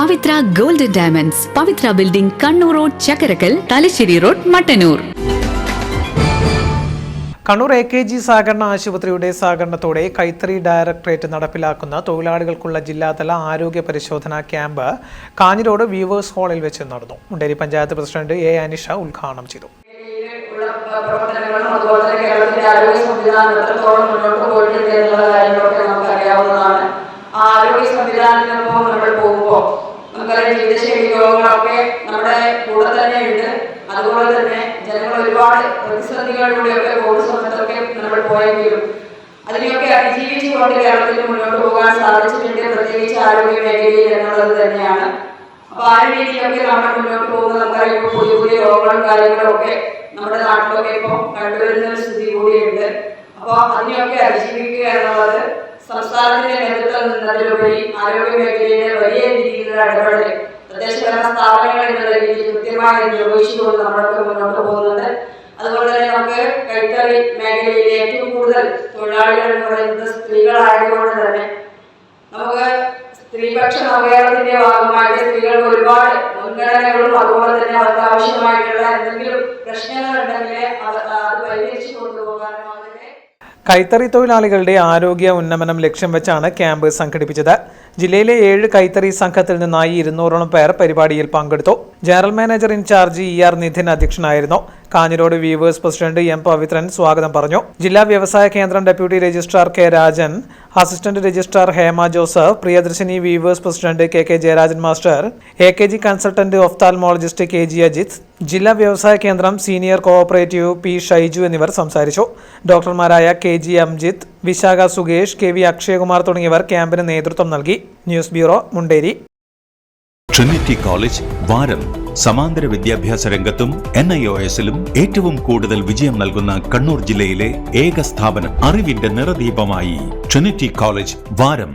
Pavithra golden diamonds. Pavithra building Kannur road Chakkarakkal Thalassery road Mattannur. Kannur A K G സഹകരണ ആശുപത്രിയുടെ സഹകരണത്തോടെ കൈത്തറി directorate നടപ്പിലാക്കുന്ന തൊഴിലാളികൾക്കുള്ള ജില്ലാതല ആരോഗ്യ പരിശോധനാ ക്യാമ്പ് കാഞ്ഞിരോട് വ്യൂവേഴ്സ് ഹാളിൽ വെച്ച് നടന്നു. മുണ്ടേരി പഞ്ചായത്ത് പ്രസിഡന്റ് എ അനിഷ ഉദ്ഘാടനം ചെയ്തു. ആരോഗ്യ സംവിധാനത്തിനൊപ്പം നമ്മൾ പോകുമ്പോൾ നമുക്കറിയാം ജീവിതശൈലി രോഗങ്ങളൊക്കെ നമ്മുടെ കൂടെ തന്നെ ഉണ്ട്. അതുപോലെ തന്നെ ജനങ്ങൾ ഒരുപാട് പ്രതിസന്ധികളിലൂടെയൊക്കെ കോവിഡ് സമയത്തൊക്കെ നമ്മൾ പോയെങ്കിലും അതിനെയൊക്കെ അതിജീവിച്ചുകൊണ്ട് കേരളത്തിൽ മുന്നോട്ട് പോകാൻ സാധിച്ചിട്ടുണ്ട്. പ്രത്യേകിച്ച് ആരോഗ്യ മേഖലയിൽ എന്നുള്ളത് തന്നെയാണ്. അപ്പൊ ആ രീതിയിലൊക്കെ നമ്മൾ മുന്നോട്ട് പോകുന്നത് നമുക്കറിയാം പുതിയ പുതിയ രോഗങ്ങളും കാര്യങ്ങളും ഒക്കെ നമ്മുടെ നാട്ടിലൊക്കെ ഇപ്പൊ കണ്ടുവരുന്ന ഒരു സ്ഥിതി കൂടിയുണ്ട്. അപ്പോൾ അതിനെയൊക്കെ അതിജീവിക്കുക എന്നുള്ളത് സംസ്ഥാനത്തിന്റെ നേതൃത്വം നിന്നതിലുപരി ആരോഗ്യ മേഖലയിലെ വലിയ രീതിയിലുള്ള ഇടപെടൽ പ്രദേശഭരണ സ്ഥാപനങ്ങൾ എന്നുള്ള രീതിയിൽ കൃത്യമായി നിർവഹിച്ചുകൊണ്ട് നമ്മളൊക്കെ മുന്നോട്ട് പോകുന്നുണ്ട്. അതുപോലെ തന്നെ നമുക്ക് കൈത്തറി മേഖലയിൽ ഏറ്റവും കൂടുതൽ തൊഴിലാളികൾ എന്ന് പറയുന്നത് സ്ത്രീകളായതുകൊണ്ട് തന്നെ നമുക്ക് സ്ത്രീപക്ഷ നവകേരളത്തിന്റെ ഭാഗമായിട്ട് സ്ത്രീകൾക്ക് ഒരുപാട് മുൻഗണനകളും അതുപോലെ തന്നെ അവർക്ക് ആവശ്യമായിട്ടുള്ള എന്തെങ്കിലും പ്രശ്നങ്ങൾ ഉണ്ടെങ്കിൽ അത് പരിഹരിച്ചു കൊണ്ടുപോകാനും കൈത്തറി തൊഴിലാളികളുടെ ആരോഗ്യ ഉന്നമനം ലക്ഷ്യം വെച്ചാണ് ക്യാമ്പ് സംഘടിപ്പിച്ചത്. ജില്ലയിലെ ഏഴ് കൈത്തറി സംഘത്തിൽ നിന്നായി ഇരുന്നൂറോളം പേർ പരിപാടിയിൽ പങ്കെടുത്തു. General manager incharge E R Nidhin അധ്യക്ഷനായിരുന്നു. Kanhirode weavers president M Pavithran സ്വാഗതം പറഞ്ഞു. ജില്ലാ വ്യവസായ കേന്ദ്രം deputy registrar K Rajan assistant registrar Hema Joseph Priyadarshini weavers president K K Jayarajan master A K G consultant ophthalmologist K G Ajith ജില്ലാ വ്യവസായ കേന്ദ്രം senior cooperative P Shaiju എന്നിവർ സംസാരിച്ചു. ഡോക്ടർമാരായ K G Amjith Vishakha Sukesh K V Akshayakumar തുടങ്ങിയവർ ക്യാമ്പിന് നേതൃത്വം നൽകി. News bureau Munderi. Trinity college വാരം സമാന്തര വിദ്യാഭ്യാസ രംഗത്തും എൻ ഐ ഒ എസിലും ഏറ്റവും കൂടുതൽ വിജയം നൽകുന്ന കണ്ണൂർ ജില്ലയിലെ ഏക സ്ഥാപനം അറിവിന്റെ നിറദീപമായി. ട്രിനിറ്റി കോളേജ് വാരം.